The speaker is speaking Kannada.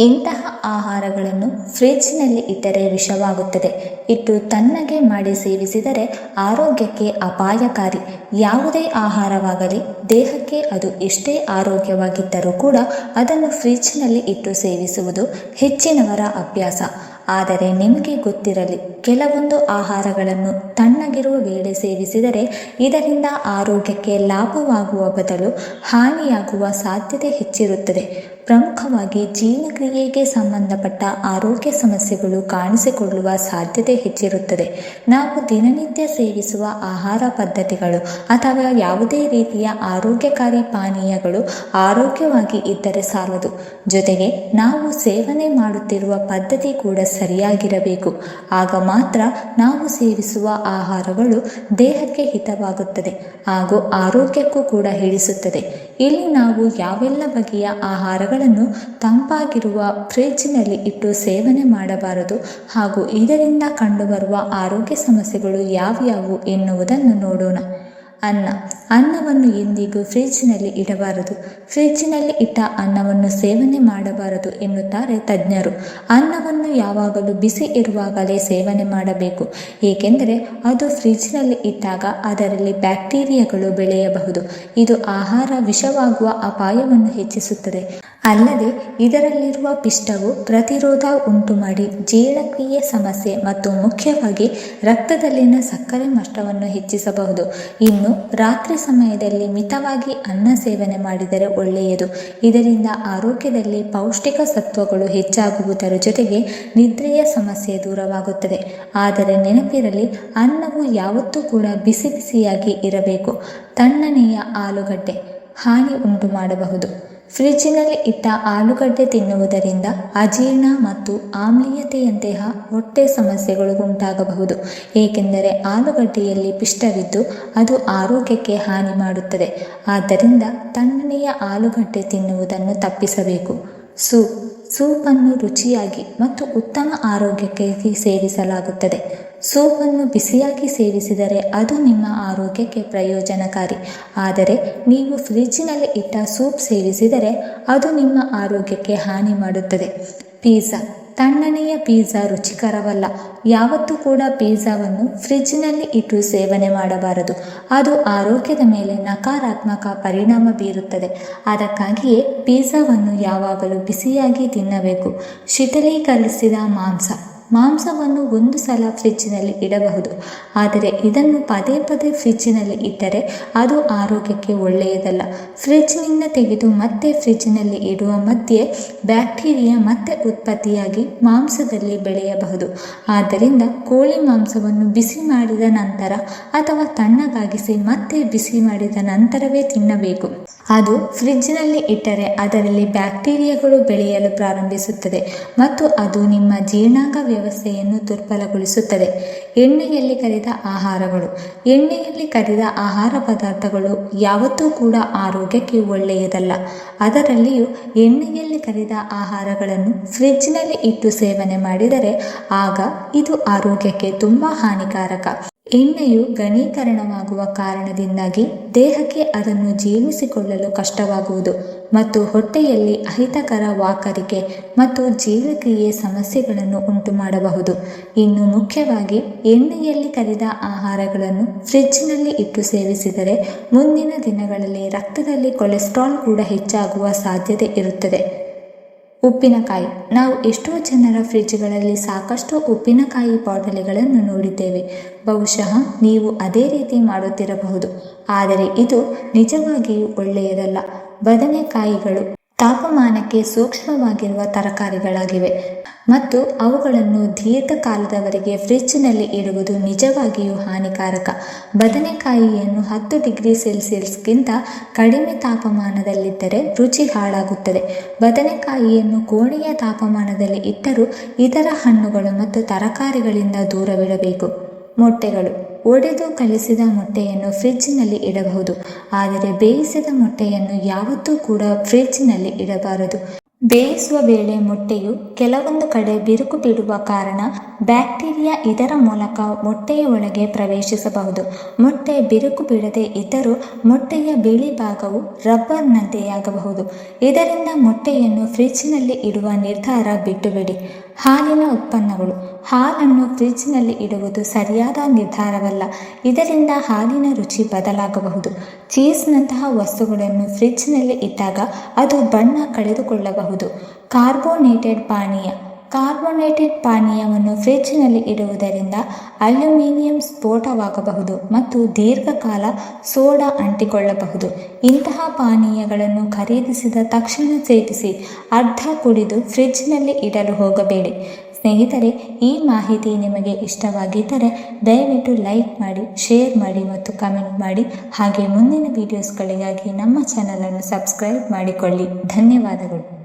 ಇಂತಹ ಆಹಾರಗಳನ್ನು ಫ್ರಿಜ್ನಲ್ಲಿ ಇಟ್ಟರೆ ವಿಷವಾಗುತ್ತದೆ. ಇಟ್ಟು ತಣ್ಣಗೆ ಮಾಡಿ ಸೇವಿಸಿದರೆ ಆರೋಗ್ಯಕ್ಕೆ ಅಪಾಯಕಾರಿ. ಯಾವುದೇ ಆಹಾರವಾಗಲಿ, ದೇಹಕ್ಕೆ ಅದು ಎಷ್ಟೇ ಆರೋಗ್ಯವಾಗಿದ್ದರೂ ಕೂಡ ಅದನ್ನು ಫ್ರಿಜ್ನಲ್ಲಿ ಇಟ್ಟು ಸೇವಿಸುವುದು ಹೆಚ್ಚಿನವರ ಅಭ್ಯಾಸ. ಆದರೆ ನಿಮಗೆ ಗೊತ್ತಿರಲಿ ಕೆಲವೊಂದು ಆಹಾರಗಳನ್ನು ತಣ್ಣಗಿರುವ ವೇಳೆ ಸೇವಿಸಿದರೆ ಇದರಿಂದ ಆರೋಗ್ಯಕ್ಕೆ ಲಾಭವಾಗುವ ಬದಲು ಹಾನಿಯಾಗುವ ಸಾಧ್ಯತೆ ಹೆಚ್ಚಿರುತ್ತದೆ. ಪ್ರಮುಖವಾಗಿ ಜೀರ್ಣಕ್ರಿಯೆಗೆ ಸಂಬಂಧಪಟ್ಟ ಆರೋಗ್ಯ ಸಮಸ್ಯೆಗಳು ಕಾಣಿಸಿಕೊಳ್ಳುವ ಸಾಧ್ಯತೆ ಹೆಚ್ಚಿರುತ್ತದೆ. ನಾವು ದಿನನಿತ್ಯ ಸೇವಿಸುವ ಆಹಾರ ಪದ್ಧತಿಗಳು ಅಥವಾ ಯಾವುದೇ ರೀತಿಯ ಆರೋಗ್ಯಕಾರಿ ಪಾನೀಯಗಳು ಆರೋಗ್ಯವಾಗಿ ಇದ್ದರೆ ಸಾಲದು. ಜೊತೆಗೆ ನಾವು ಸೇವನೆ ಮಾಡುತ್ತಿರುವ ಪದ್ಧತಿ ಕೂಡ ಸರಿಯಾಗಿರಬೇಕು. ಆಗ ಮಾತ್ರ ನಾವು ಸೇವಿಸುವ ಆಹಾರಗಳು ದೇಹಕ್ಕೆ ಹಿತವಾಗುತ್ತದೆ, ಹಾಗೂ ಆರೋಗ್ಯಕ್ಕೂ ಕೂಡ ಹಿಡಿಸುತ್ತದೆ ಇಲ್ಲಿ ನಾವು ಯಾವೆಲ್ಲ ಬಗೆಯ ಆಹಾರಗಳನ್ನು ತಂಪಾಗಿರುವ ಫ್ರಿಡ್ಜ್ನಲ್ಲಿ ಇಟ್ಟು ಸೇವನೆ ಮಾಡಬಾರದು, ಹಾಗೂ ಇದರಿಂದ ಕಂಡುಬರುವ ಆರೋಗ್ಯ ಸಮಸ್ಯೆಗಳು ಯಾವ್ಯಾವು ಎನ್ನುವುದನ್ನು ನೋಡೋಣ. ಅನ್ನ. ಅನ್ನವನ್ನು ಎಂದಿಗೂ ಫ್ರಿಜ್ನಲ್ಲಿ ಇಡಬಾರದು. ಫ್ರಿಜ್ನಲ್ಲಿ ಇಟ್ಟ ಅನ್ನವನ್ನು ಸೇವನೆ ಮಾಡಬಾರದು ಎನ್ನುತ್ತಾರೆ ತಜ್ಞರು. ಅನ್ನವನ್ನು ಯಾವಾಗಲೂ ಬಿಸಿ ಇರುವಾಗಲೇ ಸೇವನೆ ಮಾಡಬೇಕು. ಏಕೆಂದರೆ ಅದು ಫ್ರಿಜ್ನಲ್ಲಿ ಇಟ್ಟಾಗ ಅದರಲ್ಲಿ ಬ್ಯಾಕ್ಟೀರಿಯಾಗಳು ಬೆಳೆಯಬಹುದು. ಇದು ಆಹಾರ ವಿಷವಾಗುವ ಅಪಾಯವನ್ನು ಹೆಚ್ಚಿಸುತ್ತದೆ. ಅಲ್ಲದೆ ಇದರಲ್ಲಿರುವ ಪಿಷ್ಟವು ಪ್ರತಿರೋಧ ಉಂಟು ಮಾಡಿ ಜೀರ್ಣಕ್ರಿಯೆ ಸಮಸ್ಯೆ ಮತ್ತು ಮುಖ್ಯವಾಗಿ ರಕ್ತದಲ್ಲಿನ ಸಕ್ಕರೆ ಮಟ್ಟವನ್ನು ಹೆಚ್ಚಿಸಬಹುದು. ಇನ್ನು ರಾತ್ರಿ ಸಮಯದಲ್ಲಿ ಮಿತವಾಗಿ ಅನ್ನ ಸೇವನೆ ಮಾಡಿದರೆ ಒಳ್ಳೆಯದು. ಇದರಿಂದ ಆರೋಗ್ಯದಲ್ಲಿ ಪೌಷ್ಟಿಕ ಸತ್ವಗಳು ಹೆಚ್ಚಾಗುವುದರ ಜೊತೆಗೆ ನಿದ್ರೆಯ ಸಮಸ್ಯೆ ದೂರವಾಗುತ್ತದೆ. ಆದರೆ ನೆನಪಿರಲಿ, ಅನ್ನವು ಯಾವತ್ತೂ ಕೂಡ ಬಿಸಿ ಬಿಸಿಯಾಗಿ ಇರಬೇಕು. ತಣ್ಣನೆಯ ಆಲೂಗಡ್ಡೆ, ಹಾನಿ ಉಂಟು ಮಾಡಬಹುದು ಫ್ರಿಡ್ಜಿನಲ್ಲಿ ಇಟ್ಟ ಆಲೂಗಡ್ಡೆ ತಿನ್ನುವುದರಿಂದ ಅಜೀರ್ಣ ಮತ್ತು ಆಮ್ಲೀಯತೆಯಂತಹ ಹೊಟ್ಟೆ ಸಮಸ್ಯೆಗಳು ಉಂಟಾಗಬಹುದು ಏಕೆಂದರೆ ಆಲೂಗಡ್ಡೆಯಲ್ಲಿ ಪಿಷ್ಟವಿದ್ದು ಅದು ಆರೋಗ್ಯಕ್ಕೆ ಹಾನಿ ಮಾಡುತ್ತದೆ. ಆದ್ದರಿಂದ ತಣ್ಣನೆಯ ಆಲೂಗಡ್ಡೆ ತಿನ್ನುವುದನ್ನು ತಪ್ಪಿಸಬೇಕು. ಸೂಪ್ ಸೂಪನ್ನು ರುಚಿಯಾಗಿ ಮತ್ತು ಉತ್ತಮ ಆರೋಗ್ಯಕ್ಕೆ ಸೇವಿಸಲಾಗುತ್ತದೆ ಸೂಪನ್ನು ಬಿಸಿಯಾಗಿ ಸೇವಿಸಿದರೆ ಅದು ನಿಮ್ಮ ಆರೋಗ್ಯಕ್ಕೆ ಪ್ರಯೋಜನಕಾರಿ. ಆದರೆ ನೀವು ಫ್ರಿಡ್ಜಿನಲ್ಲಿ ಇಟ್ಟ ಸೂಪ್ ಸೇವಿಸಿದರೆ ಅದು ನಿಮ್ಮ ಆರೋಗ್ಯಕ್ಕೆ ಹಾನಿ ಮಾಡುತ್ತದೆ. ಪಿಜ್ಜಾ ತಣ್ಣನೆಯ ಪಿಜ್ಜಾ ರುಚಿಕರವಲ್ಲ. ಯಾವತ್ತೂ ಕೂಡ ಪಿಜ್ಜಾವನ್ನು ಫ್ರಿಜ್ನಲ್ಲಿ ಇಟ್ಟು ಸೇವನೆ ಮಾಡಬಾರದು. ಅದು ಆರೋಗ್ಯದ ಮೇಲೆ ನಕಾರಾತ್ಮಕ ಪರಿಣಾಮ ಬೀರುತ್ತದೆ. ಅದಕ್ಕಾಗಿಯೇ ಪಿಜ್ಜಾವನ್ನು ಯಾವಾಗಲೂ ಬಿಸಿಯಾಗಿ ತಿನ್ನಬೇಕು. ಶಿಥಲೀಕರಿಸಿದ ಮಾಂಸ. ಮಾಂಸವನ್ನು ಒಂದು ಸಲ ಫ್ರಿಜ್ಜಿನಲ್ಲಿ ಇಡಬಹುದು. ಆದರೆ ಇದನ್ನು ಪದೇ ಪದೇ ಫ್ರಿಜ್ಜಿನಲ್ಲಿ ಇಟ್ಟರೆ ಅದು ಆರೋಗ್ಯಕ್ಕೆ ಒಳ್ಳೆಯದಲ್ಲ. ಫ್ರಿಜ್ನಿಂದ ತೆಗೆದು ಮತ್ತೆ ಫ್ರಿಜ್ನಲ್ಲಿ ಇಡುವ ಮಧ್ಯೆ ಬ್ಯಾಕ್ಟೀರಿಯಾ ಮತ್ತೆ ಉತ್ಪತ್ತಿಯಾಗಿ ಮಾಂಸದಲ್ಲಿ ಬೆಳೆಯಬಹುದು. ಆದ್ದರಿಂದ ಕೋಳಿ ಮಾಂಸವನ್ನು ಬಿಸಿ ಮಾಡಿದ ನಂತರ ಅಥವಾ ತಣ್ಣಗಾಗಿಸಿ ಮತ್ತೆ ಬಿಸಿ ಮಾಡಿದ ನಂತರವೇ ತಿನ್ನಬೇಕು. ಅದು ಫ್ರಿಜ್ನಲ್ಲಿ ಇಟ್ಟರೆ ಅದರಲ್ಲಿ ಬ್ಯಾಕ್ಟೀರಿಯಾಗಳು ಬೆಳೆಯಲು ಪ್ರಾರಂಭಿಸುತ್ತದೆ ಮತ್ತು ಅದು ನಿಮ್ಮ ಜೀರ್ಣಾಂಗ ವ್ಯವಸ್ಥೆಯನ್ನು ದುರ್ಬಲಗೊಳಿಸುತ್ತದೆ. ಎಣ್ಣೆಯಲ್ಲಿ ಕರಿದ ಆಹಾರಗಳು. ಎಣ್ಣೆಯಲ್ಲಿ ಕರಿದ ಆಹಾರ ಪದಾರ್ಥಗಳು ಯಾವತ್ತೂ ಕೂಡ ಆರೋಗ್ಯಕ್ಕೆ ಒಳ್ಳೆಯದಲ್ಲ. ಅದರಲ್ಲಿಯೂ ಎಣ್ಣೆಯಲ್ಲಿ ಕರಿದ ಆಹಾರಗಳನ್ನು ಫ್ರಿಜ್ನಲ್ಲಿ ಇಟ್ಟು ಸೇವನೆ ಮಾಡಿದರೆ ಆಗ ಇದು ಆರೋಗ್ಯಕ್ಕೆ ತುಂಬ ಹಾನಿಕಾರಕ. ಎಣ್ಣೆಯು ಘನೀಕರಣವಾಗುವ ಕಾರಣದಿಂದಾಗಿ ದೇಹಕ್ಕೆ ಅದನ್ನು ಜೀರ್ಣಿಸಿಕೊಳ್ಳಲು ಕಷ್ಟವಾಗುವುದು ಮತ್ತು ಹೊಟ್ಟೆಯಲ್ಲಿ ಅಹಿತಕರ ವಾಕರಿಕೆ ಮತ್ತು ಜೀರ್ಣಕ್ರಿಯೆ ಸಮಸ್ಯೆಗಳನ್ನು ಉಂಟುಮಾಡಬಹುದು. ಇನ್ನು ಮುಖ್ಯವಾಗಿ ಎಣ್ಣೆಯಲ್ಲಿ ಕರಿದ ಆಹಾರಗಳನ್ನು ಫ್ರಿಡ್ಜ್ನಲ್ಲಿ ಇಟ್ಟು ಸೇವಿಸಿದರೆ ಮುಂದಿನ ದಿನಗಳಲ್ಲಿ ರಕ್ತದಲ್ಲಿ ಕೊಲೆಸ್ಟ್ರಾಲ್ ಕೂಡ ಹೆಚ್ಚಾಗುವ ಸಾಧ್ಯತೆ ಇರುತ್ತದೆ. ಉಪ್ಪಿನಕಾಯಿ. ನಾವು ಎಷ್ಟೋ ಜನರ ಫ್ರಿಜ್ಗಳಲ್ಲಿ ಸಾಕಷ್ಟು ಉಪ್ಪಿನಕಾಯಿ ಬಾಟಲಿಗಳನ್ನು ನೋಡಿದ್ದೇವೆ. ಬಹುಶಃ ನೀವು ಅದೇ ರೀತಿ ಮಾಡುತ್ತಿರಬಹುದು. ಆದರೆ ಇದು ನಿಜವಾಗಿಯೂ ಒಳ್ಳೆಯದಲ್ಲ. ಬದನೆಕಾಯಿಗಳು ತಾಪಮಾನಕ್ಕೆ ಸೂಕ್ಷ್ಮವಾಗಿರುವ ತರಕಾರಿಗಳಾಗಿವೆ ಮತ್ತು ಅವುಗಳನ್ನು ದೀರ್ಘಕಾಲದವರೆಗೆ ಫ್ರಿಜ್ನಲ್ಲಿ ಇಡುವುದು ನಿಜವಾಗಿಯೂ ಹಾನಿಕಾರಕ. ಬದನೆಕಾಯಿಯನ್ನು ಹತ್ತು ಡಿಗ್ರಿ ಸೆಲ್ಸಿಯಸ್ಗಿಂತ ಕಡಿಮೆ ತಾಪಮಾನದಲ್ಲಿದ್ದರೆ ರುಚಿ ಹಾಳಾಗುತ್ತದೆ. ಬದನೆಕಾಯಿಯನ್ನು ಕೋಣೆಯ ತಾಪಮಾನದಲ್ಲಿ ಇಟ್ಟರೂ ಇತರ ಹಣ್ಣುಗಳು ಮತ್ತು ತರಕಾರಿಗಳಿಂದ ದೂರವಿಡಬೇಕು. ಮೊಟ್ಟೆಗಳು. ಒಡೆದು ಕಲಿಸಿದ ಮೊಟ್ಟೆಯನ್ನು ಫ್ರಿಡ್ಜ್ನಲ್ಲಿ ಇಡಬಹುದು. ಆದರೆ ಬೇಯಿಸಿದ ಮೊಟ್ಟೆಯನ್ನು ಯಾವತ್ತೂ ಕೂಡ ಫ್ರಿಡ್ಜ್ನಲ್ಲಿ ಇಡಬಾರದು. ಬೇಯಿಸುವ ವೇಳೆ ಮೊಟ್ಟೆಯು ಕೆಲವೊಂದು ಕಡೆ ಬಿರುಕು ಬಿಡುವ ಕಾರಣ ಬ್ಯಾಕ್ಟೀರಿಯಾ ಇದರ ಮೂಲಕ ಮೊಟ್ಟೆಯ ಒಳಗೆ ಪ್ರವೇಶಿಸಬಹುದು. ಮೊಟ್ಟೆ ಬಿರುಕು ಬಿಡದೆ ಇದ್ದರೂ ಮೊಟ್ಟೆಯ ಬಿಳಿ ಭಾಗವು ರಬ್ಬರ್ನಂತೆಯಾಗಬಹುದು ಇದರಿಂದ ಮೊಟ್ಟೆಯನ್ನು ಫ್ರಿಜ್ನಲ್ಲಿ ಇಡುವ ನಿರ್ಧಾರ ಬಿಟ್ಟುಬಿಡಿ. ಹಾಲಿನ ಉತ್ಪನ್ನಗಳು. ಹಾಲನ್ನು ಫ್ರಿಜ್ನಲ್ಲಿ ಇಡುವುದು ಸರಿಯಾದ ನಿರ್ಧಾರವಲ್ಲ. ಇದರಿಂದ ಹಾಲಿನ ರುಚಿ ಬದಲಾಗಬಹುದು. ಚೀಸ್ನಂತಹ ವಸ್ತುಗಳನ್ನು ಫ್ರಿಜ್ನಲ್ಲಿ ಇಟ್ಟಾಗ ಅದು ಬಣ್ಣ ಕಳೆದುಕೊಳ್ಳಬಹುದು. ಕಾರ್ಬೋನೇಟೆಡ್ ಪಾನೀಯ. ಕಾರ್ಬೋನೇಟೆಡ್ ಪಾನೀಯವನ್ನು ಫ್ರಿಜ್ನಲ್ಲಿ ಇಡುವುದರಿಂದ ಅಲ್ಯೂಮಿನಿಯಂ ಸ್ಫೋಟವಾಗಬಹುದು ಮತ್ತು ದೀರ್ಘಕಾಲ ಸೋಡಾ ಅಂಟಿಕೊಳ್ಳಬಹುದು. ಇಂತಹ ಪಾನೀಯಗಳನ್ನು ಖರೀದಿಸಿದ ತಕ್ಷಣ ಸೇವಿಸಿ ಅರ್ಧ ಕುಡಿದು ಫ್ರಿಜ್ನಲ್ಲಿ ಇಡಲು ಹೋಗಬೇಡಿ. ಸ್ನೇಹಿತರೆ, ಈ ಮಾಹಿತಿ ನಿಮಗೆ ಇಷ್ಟವಾಗಿದ್ದರೆ ದಯವಿಟ್ಟು ಲೈಕ್ ಮಾಡಿ, ಶೇರ್ ಮಾಡಿ ಮತ್ತು ಕಮೆಂಟ್ ಮಾಡಿ. ಹಾಗೆ ಮುಂದಿನ ವೀಡಿಯೋಸ್ಗಳಿಗಾಗಿ ನಮ್ಮ ಚಾನಲನ್ನು ಸಬ್ಸ್ಕ್ರೈಬ್ ಮಾಡಿಕೊಳ್ಳಿ. ಧನ್ಯವಾದಗಳು.